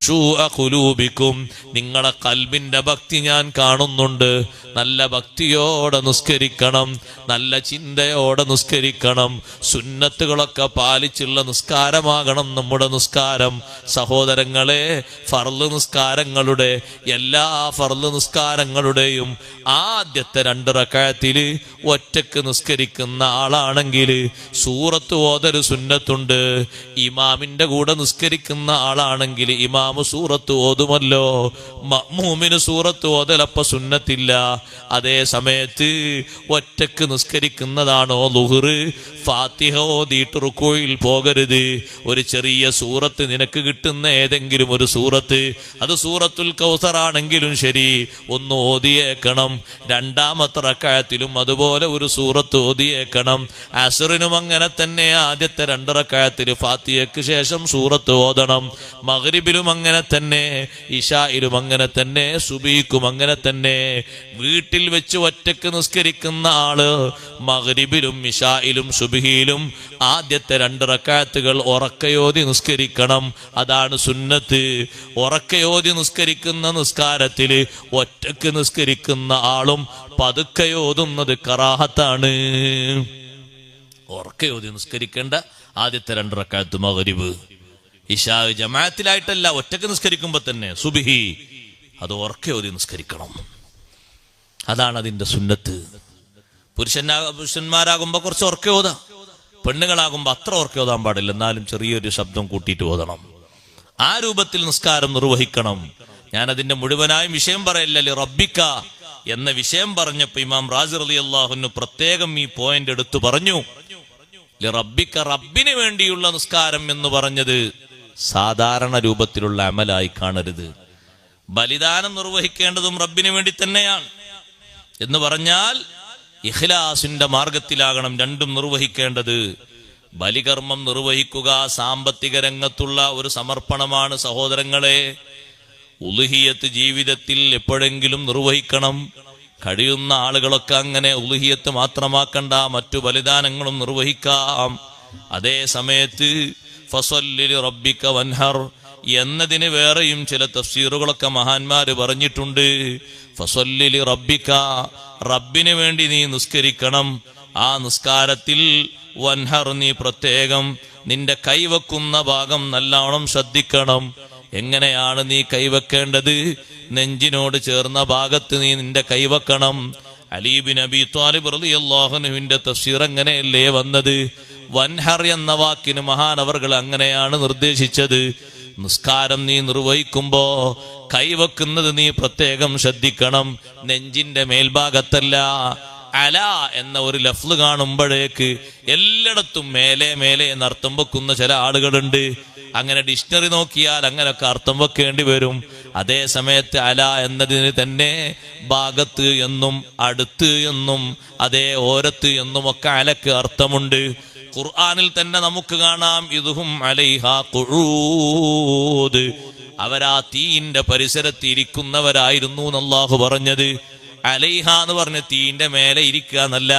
ഷൂഅ ഖുലൂബിക്കും. നിങ്ങളെ കൽബിന്റെ ഭക്തി ഞാൻ കാണുന്നുണ്ട്. നല്ല ഭക്തിയോടെ നിസ്കരിക്കണം. നല്ല ചിന്തയോടെ നിസ്കരിക്കണം. സുന്നത്തുകളൊക്കെ പാലിച്ചുള്ള നിസ്കാരമാകണം നമ്മുടെ നിസ്കാരം. സഹോദരങ്ങളെ ഫർൾ നിസ്കാരങ്ങളുടെ എല്ലാ ഫർൾ നിസ്കാരങ്ങളുടെയും ആദ്യത്തെ രണ്ട് റക്കായത്തിൽ ഒറ്റയ്ക്ക് നിസ്കരിക്കുന്ന ആളാണെങ്കിൽ സൂറത്ത് ഓതൊരു സുന്നത്തുണ്ട്. ഇമാമിന്റെ കൂടെ നിസ്കരിക്കുന്ന ആളാണെങ്കിൽ ഇമാമ് സൂറത്ത് ഓതുമല്ലോ. മമ്മൂമിന് സൂറത്ത് ഓതലപ്പ സുന്നത്തില്ല. അതേ സമയത്ത് ഒറ്റയ്ക്ക് നിസ്കരിക്കുന്നതാണോ ലുഹുറ് ഫാത്തിഹ ഓതിയിട്ട് റുക്കോയിൽ പോകരുത്. ഒരു ചെറിയ സൂറത്ത് നിനക്ക് കിട്ടുന്ന ഏതെങ്കിലും ഒരു സൂറത്ത്. അത് സൂറത്തുൽ കൗസറാണെങ്കിലും ശരി. ഒന്ന് ഓതിയേക്കണം. രണ്ടാമത്തെ റക്കായത്തിലും അതുപോലെ ഒരു സൂറത്ത് ഓതിയേക്കണം. അസറിനും അങ്ങനെ തന്നെ ആദ്യത്തെ രണ്ട് റക്കായത്തിൽ ഫാത്തിയക്ക് ശേഷം സൂറത്ത് ഓതണം. മഗ്രിബിലും അങ്ങനെ തന്നെ ഇഷായിലും അങ്ങനെ തന്നെ സുബീക്കും അങ്ങനെ തന്നെ. വീട്ടിൽ വെച്ച് ഒറ്റയ്ക്ക് നിസ്കരിക്കുന്ന ആൾ മഹരിബിലും ഇഷായിലും സുബിഹിയിലും ആദ്യത്തെ രണ്ട് റക്കാത്തുകൾ ഉറക്കയോതി നിസ്കരിക്കണം. അതാണ് സുന്നത്ത്. ഉറക്കയോതി നിസ്കരിക്കുന്ന നിസ്കാരത്തിൽ ഒറ്റയ്ക്ക് നിസ്കരിക്കുന്ന ആളും പതുക്കയോതുന്നത് കറാഹത്താണ്. ഉറക്കയോതി നിസ്കരിക്കേണ്ട ആദ്യത്തെ രണ്ട് റക്കാത്ത് മകരിബ് ഇഷാ ജമാഅത്തിലായിട്ടല്ല ഒറ്റയ്ക്ക് നിസ്കരിക്കുമ്പോൾ തന്നെ സുബിഹി. അത് ഉറക്കയോതി നിസ്കരിക്കണം. അതാണ് അതിന്റെ സുന്നത്ത്. പുരുഷനാ പുരുഷന്മാരാകുമ്പോ കുറച്ച് ഉറക്കെ ഓതാം. പെണ്ണുങ്ങളാകുമ്പോ അത്ര ഉറക്കെ ഓതാൻ പാടില്ല. എന്നാലും ചെറിയൊരു ശബ്ദം കൂട്ടിയിട്ട് ഓതണം. ആ രൂപത്തിൽ നിസ്കാരം നിർവഹിക്കണം. ഞാൻ അതിന്റെ മുഴുവനായും വിഷയം പറയില്ലല്ലേ റബ്ബിക്ക എന്ന വിഷയം പറഞ്ഞപ്പോ ഇമാം റാസിർ അലി അള്ളാഹുന് പ്രത്യേകം ഈ പോയിന്റ് എടുത്തു പറഞ്ഞു. റബ്ബിക്ക റബ്ബിന് വേണ്ടിയുള്ള നിസ്കാരം എന്ന് പറഞ്ഞത് സാധാരണ രൂപത്തിലുള്ള അമലായി കാണരുത്. ബലിദാനം നിർവഹിക്കേണ്ടതും റബ്ബിന് വേണ്ടി തന്നെയാണ്. എന്ന് പറഞ്ഞാൽ ഇഖ്ലാസിന്റെ മാർഗത്തിലാകണം രണ്ടും നിർവഹിക്കേണ്ടത്. ബലികർമ്മം നിർവഹിക്കുക സാമ്പത്തിക രംഗത്തുള്ള ഒരു സമർപ്പണമാണ് സഹോദരങ്ങളെ. ഉലുഹിയത്ത് ജീവിതത്തിൽ എപ്പോഴെങ്കിലും നിർവഹിക്കണം. കഴിയുന്ന ആളുകളൊക്കെ അങ്ങനെ ഉലുഹിയത്ത് മാത്രമാക്കണ്ട മറ്റു ബലിദാനങ്ങളും നിർവഹിക്കാം. അതേ സമയത്ത് റബ്ബിക്ക വൻഹർ എന്നതിന് വേറെയും ചില തഫ്സീറുകളൊക്കെ മഹാന്മാര് പറഞ്ഞിട്ടുണ്ട്. ഫസല്ലിൽ റബ്ബിക്ക റബ്ബിന് വേണ്ടി നീ നിസ്കരിക്കണം. ആ നിസ്കാരത്തിൽ വൻഹർ നീ പ്രത്യേകം നിന്റെ കൈവക്കുന്ന ഭാഗം നല്ലോണം ശ്രദ്ധിക്കണം. എങ്ങനെയാണ് നീ കൈവെക്കേണ്ടത്? നെഞ്ചിനോട് ചേർന്ന ഭാഗത്ത് നീ നിന്റെ കൈവെക്കണം. അലീബിൻ അബി ത്വാലിബ് റളിയല്ലാഹുവിന്റെ തഫ്സീർ എങ്ങനെയല്ലേ വന്നത്? വൻഹർ എന്ന വാക്കിന് മഹാനവർകൾ അങ്ങനെയാണ് നിർദ്ദേശിച്ചത്. നിസ്കാരം നീ നിർവഹിക്കുമ്പോ കൈവെക്കുന്നത് നീ പ്രത്യേകം ശ്രദ്ധിക്കണം. നെഞ്ചിന്റെ മേൽഭാഗത്തല്ല. അല എന്ന ഒരു ലഫ്ല് കാണുമ്പോഴേക്ക് എല്ലായിടത്തും മേലെ മേലെ എന്ന് അർത്ഥം വെക്കുന്ന ചില ആളുകളുണ്ട്. അങ്ങനെ ഡിക്ഷണറി നോക്കിയാൽ അങ്ങനെയൊക്കെ അർത്ഥം വെക്കേണ്ടി വരും. അതേ സമയത്ത് അല എന്നതിന് തന്നെ ഭാഗത്ത് എന്നും അടുത്ത് എന്നും അതേ ഓരത്ത് എന്നും ഒക്കെ അലക്ക് അർത്ഥമുണ്ട്. ഖുർആനിൽ തന്നെ നമുക്ക് കാണാം ഇതും അലൈഹ കുഴൂത് അവരാ തീയിന്റെ പരിസരത്ത് ഇരിക്കുന്നവരായിരുന്നു എന്നല്ലാഹു പറഞ്ഞത്. അലൈഹ എന്ന് പറഞ്ഞ് തീന്റെ മേലെ ഇരിക്കുക എന്നല്ല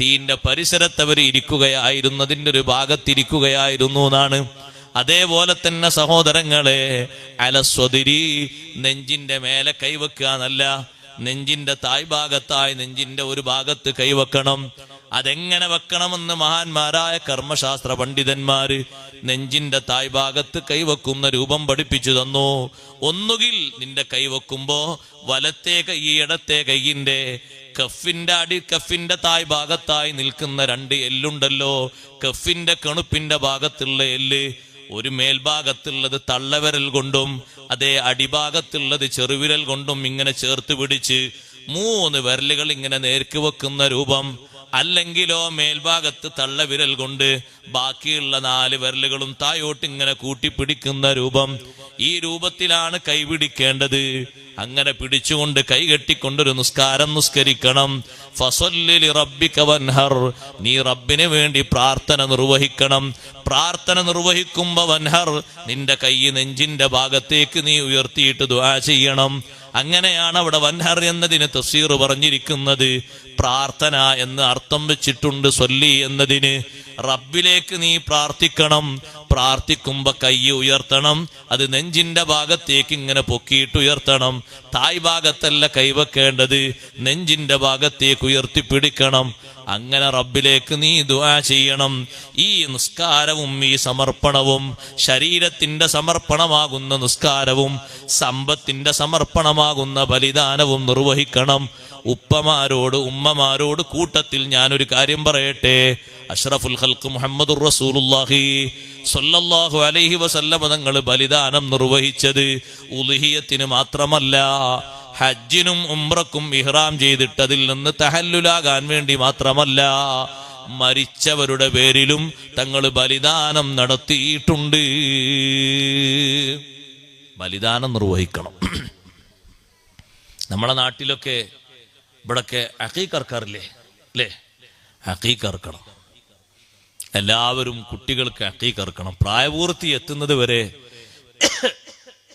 തീന്റെ പരിസരത്ത് അവർ ഇരിക്കുകയായിരുന്നതിന്റെ ഒരു ഭാഗത്തിരിക്കുകയായിരുന്നു എന്നാണ്. അതേപോലെ തന്നെ സഹോദരങ്ങളെ അലസ്വതിരി നെഞ്ചിന്റെ മേലെ കൈവെക്കുക എന്നല്ല നെഞ്ചിന്റെ തായ് ഭാഗത്തായി നെഞ്ചിന്റെ ഒരു ഭാഗത്ത് കൈവെക്കണം. അതെങ്ങനെ വെക്കണമെന്ന് മഹാന്മാരായ കർമ്മശാസ്ത്ര പണ്ഡിതന്മാര് നെഞ്ചിന്റെ തായ്ഭാഗത്ത് കൈവെക്കുന്ന രൂപം പഠിപ്പിച്ചു തന്നു. ഒന്നുകിൽ നിന്റെ കൈവെക്കുമ്പോ വലത്തെ കൈ ഇടത്തെ കൈയിന്റെ കഫിന്റെ അടി കഫിന്റെ തായ് ഭാഗത്തായി നിൽക്കുന്ന രണ്ട് എല്ലുണ്ടല്ലോ. കഫിന്റെ കണുപ്പിന്റെ ഭാഗത്തുള്ള എല്ല് ഒരു മേൽഭാഗത്തുള്ളത് തള്ളവിരൽ കൊണ്ടും അതേ അടിഭാഗത്തുള്ളത് ചെറുവിരൽ കൊണ്ടും ഇങ്ങനെ ചേർത്ത് പിടിച്ച് മൂന്ന് വിരലുകൾ ഇങ്ങനെ നേർക്ക് വെക്കുന്ന രൂപം അല്ലെങ്കിലോ മേൽഭാഗത്ത് തള്ളവിരൽ കൊണ്ട് ബാക്കിയുള്ള നാല് വിരലുകളും തായോട്ട് ഇങ്ങനെ കൂട്ടിപ്പിടിക്കുന്ന രൂപം ഈ രൂപത്തിലാണ് കൈപിടിക്കേണ്ടത്. അങ്ങനെ പിടിച്ചുകൊണ്ട് കൈകെട്ടിക്കൊണ്ടൊരു നിസ്കാരം നിസ്കരിക്കണം. ഫസൊല്ലി റബ്ബിക വൻഹർ. നീ റബ്ബിന് വേണ്ടി പ്രാർത്ഥന നിർവഹിക്കണം. പ്രാർത്ഥന നിർവഹിക്കുമ്പോ വൻഹർ. നിന്റെ കൈ നെഞ്ചിന്റെ ഭാഗത്തേക്ക് നീ ഉയർത്തിയിട്ട് ദുആ ചെയ്യണം. അങ്ങനെയാണ് അവിടെ വൻഹർ എന്നതിന് തഫ്സീർ പറഞ്ഞിരിക്കുന്നത്. പ്രാർത്ഥന എന്ന് അർത്ഥം വെച്ചിട്ടുണ്ട് സൊല്ലി എന്നതിന്. റബ്ബിലേക്ക് നീ പ്രാർത്ഥിക്കണം. പ്രാർത്ഥിക്കുമ്പോ കൈ ഉയർത്തണം. അത് നെഞ്ചിന്റെ ഭാഗത്തേക്ക് ഇങ്ങനെ പൊക്കിയിട്ട് ഉയർത്തണം. തായ് ഭാഗത്തല്ല കൈവെക്കേണ്ടത്. നെഞ്ചിന്റെ ഭാഗത്തേക്ക് ഉയർത്തിപ്പിടിക്കണം. അങ്ങനെ റബ്ബിലേക്ക് നീ ദുആ ചെയ്യണം. ഈ നിസ്കാരവും ഈ സമർപ്പണവും ശരീരത്തിന്റെ സമർപ്പണമാകുന്ന നിസ്കാരവും സമ്പത്തിന്റെ സമർപ്പണമാകുന്ന ബലിദാനവും നിർവഹിക്കണം. ഉപ്പമാരോട് ഉമ്മമാരോട് കൂട്ടത്തിൽ ഞാനൊരു കാര്യം പറയട്ടെ. അഷ്റഫുൽ ഹൽക്ക് മുഹമ്മദുർ റസൂലുള്ളാഹി സ്വല്ലല്ലാഹു അലൈഹി വസല്ലമ തങ്ങൾ ബലിദാനം നിർവഹിച്ചത് ഉലുഹിയത്തിന് മാത്രമല്ല ഹജ്ജിനും ഉംറക്കും ഇഹ്റാം ചെയ്തിട്ട് അതിൽ നിന്ന് തഹല്ലുലാകാൻ വേണ്ടി മാത്രമല്ല മരിച്ചവരുടെ പേരിലും തങ്ങൾ ബലിദാനം നടത്തിയിട്ടുണ്ട്. ബലിദാനം നിർവഹിക്കണം. നമ്മളെ നാട്ടിലൊക്കെ ഇവിടൊക്കെ അക്കീക്കറക്കാറില്ലേ അല്ലേ അക്കീക്കറക്കണം എല്ലാവരും കുട്ടികൾക്ക് അക്കീക്കറക്കണം പ്രായപൂർത്തി എത്തുന്നത് വരെ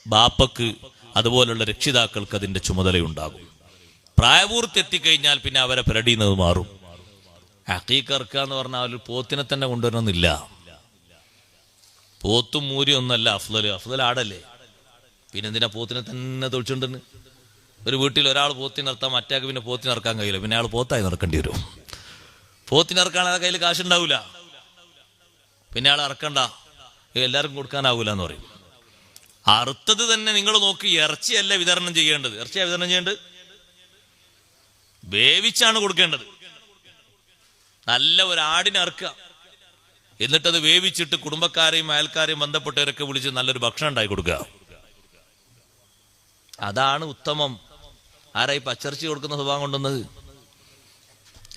ബാപ്പക്ക് അതുപോലുള്ള രക്ഷിതാക്കൾക്ക് അതിന്റെ ചുമതലയുണ്ടാകും. പ്രായപൂർത്തി എത്തിക്കഴിഞ്ഞാൽ പിന്നെ അവരെ പെരടിയുന്നത് മാറും. അക്കീക്കറക്കുക എന്ന് പറഞ്ഞാൽ ഒരു പോത്തിനെ തന്നെ കൊണ്ടുവരണമെന്നില്ല. പോത്തും മൂരി ഒന്നല്ല അഫ്ലല് അഫ്ലൽ ആടല്ലേ പിന്നെന്തിനാ പോത്തിനെ തന്നെ തൊഴിച്ചുണ്ടെന്ന് ഒരു വീട്ടിൽ ഒരാൾ പോത്തിനിറത്താൻ മറ്റാൾക്ക് പിന്നെ പോത്തിനിറക്കാൻ കഴിയില്ല. പിന്നെ അയാൾ പോത്തായി നടക്കേണ്ടി വരും. പോത്തിനിറക്കാൻ ആ കയ്യിൽ കാശുണ്ടാവില്ല പിന്നെ അയാൾ ഇറക്കണ്ട എല്ലാവർക്കും കൊടുക്കാനാവൂല എന്ന് പറയും. അറുത്തത് തന്നെ നിങ്ങൾ നോക്കി ഇറച്ചിയല്ല വിതരണം ചെയ്യേണ്ടത്. ഇറച്ചിയാ വിതരണം ചെയ്യേണ്ടത്? വേവിച്ചാണ് കൊടുക്കേണ്ടത്. നല്ല ഒരു ആടിനെ അറുക്കുക. എന്നിട്ടത് വേവിച്ചിട്ട് കുടുംബക്കാരെയും അയൽക്കാരെയും ബന്ധപ്പെട്ടവരൊക്കെ വിളിച്ച് നല്ലൊരു ഭക്ഷണം ഉണ്ടാക്കി കൊടുക്കുക. അതാണ് ഉത്തമം. ആരായി പച്ചർച്ചി കൊടുക്കുന്ന സ്വഭാവം കൊണ്ടുവന്നത്?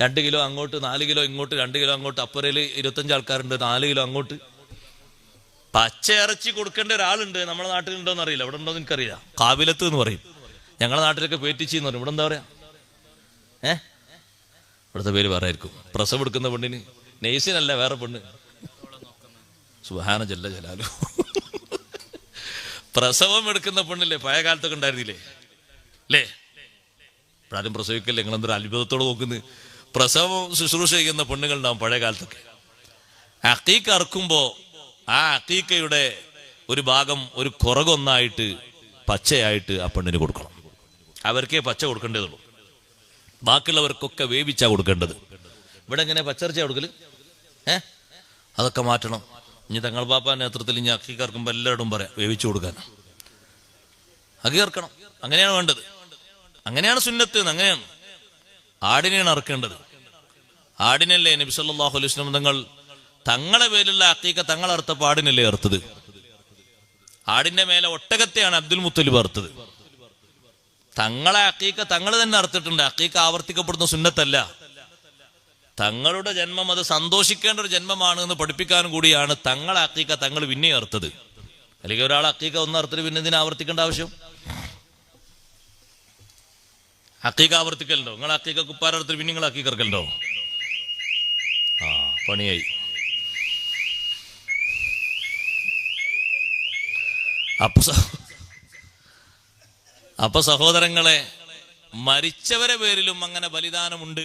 രണ്ട് കിലോ അങ്ങോട്ട് നാല് കിലോ ഇങ്ങോട്ട് രണ്ട് കിലോ അങ്ങോട്ട് അപ്പുറയിൽ ഇരുപത്തഞ്ച് ആൾക്കാരുണ്ട് നാല് കിലോ അങ്ങോട്ട്. പച്ച ഇറച്ചി കൊടുക്കേണ്ട ഒരാളുണ്ട് നമ്മുടെ എന്ന് അറിയില്ല. ഇവിടെ ഉണ്ടോ എന്ന് എനിക്കറിയില്ല. കാവിലത്ത് എന്ന് പറയും. ഞങ്ങളുടെ നാട്ടിലൊക്കെ പേറ്റിച്ചി എന്ന് പറയും. ഇവിടെ എന്താ പറയാ? ഏ? ഇവിടുത്തെ പേര് വേറെ ആയിരിക്കും പ്രസവം എടുക്കുന്ന പെണ്ണിന്. നെയ്സിനല്ല വേറെ പെണ്ണ്. സുഹാന ജല്ല ജലാലു. പ്രസവം എടുക്കുന്ന പെണ്ണില്ലേ? പഴയ കാലത്തൊക്കെ ഉണ്ടായിരുന്നില്ലേ? അല്ലേ ഇപ്പോഴും പ്രസവിക്കല്ലേ? നിങ്ങൾ എന്തൊരു അത്ഭുതത്തോട് നോക്കുന്നത് പ്രസവം ശുശ്രൂഷ ചെയ്യുന്ന പെണ്ണുങ്ങളുണ്ടാവും പഴയ കാലത്തൊക്കെ. അക്കീക്ക അറക്കുമ്പോ ആ അക്കീക്കയുടെ ഒരു ഭാഗം ഒരു കുറകൊന്നായിട്ട് പച്ചയായിട്ട് ആ പെണ്ണിന് കൊടുക്കണം. അവർക്കേ പച്ച കൊടുക്കേണ്ടതുള്ളൂ ബാക്കിയുള്ളവർക്കൊക്കെ വേവിച്ചാ കൊടുക്കേണ്ടത്. ഇവിടെ എങ്ങനെ പച്ചറിച്ച കൊടുക്കൽ? ഏ? അതൊക്കെ മാറ്റണം. ഇനി തങ്ങൾ പാപ്പ നേതൃത്വത്തിൽ ഇനി അക്കീക്കാർക്കുമ്പോൾ എല്ലാവരോടും എല്ലാവരും പറയാം വേവിച്ചു കൊടുക്കാൻ. അകീർക്കണം അങ്ങനെയാണ് വേണ്ടത്. അങ്ങനെയാണ് സുന്നത്ത് അങ്ങനെയാണ്. ആടിനെയാണ് അറക്കേണ്ടത്. ആടിനല്ലേ നബി സല്ലാഹു അലൈഹി വസല്ലം തങ്ങൾ തങ്ങളെ പേരിലുള്ള അക്കീക്ക തങ്ങൾ അറുത്തപ്പോ ആടിനല്ലേ അറുത്തത്? ആടിന്റെ മേലെ ഒട്ടകത്തെയാണ് അബ്ദുൽ മുത്തലിബ് അറുത്തത്. തങ്ങളെ അക്കീക്ക തങ്ങൾ തന്നെ അറുത്തിട്ടുണ്ട്. അക്കീക്ക ആവർത്തിക്കപ്പെടുന്ന സുന്നത്തല്ല. തങ്ങളുടെ ജന്മം അത് സന്തോഷിക്കേണ്ട ഒരു ജന്മമാണ് എന്ന് പഠിപ്പിക്കാനും കൂടിയാണ് തങ്ങളെ അക്കീക്ക തങ്ങൾ പിന്നെ അറുത്തത്. അല്ലെങ്കിൽ ഒരാൾ അക്കീക്ക ഒന്ന് അറുത്തിട്ട് പിന്നെ ഇതിനെ ആവർത്തിക്കേണ്ട ആവശ്യം? അക്കീക്ക ആവർത്തിക്കലുണ്ടോ? നിങ്ങൾ അക്കീക കുപ്പാരത്തിൽ പിന്നെ നിങ്ങൾ അക്കീ കറക്കലുണ്ടോ ആ പണിയായി. അപ്പൊ അപ്പൊ സഹോദരങ്ങളെ മരിച്ചവരെ പേരിലും അങ്ങനെ ബലിദാനമുണ്ട്.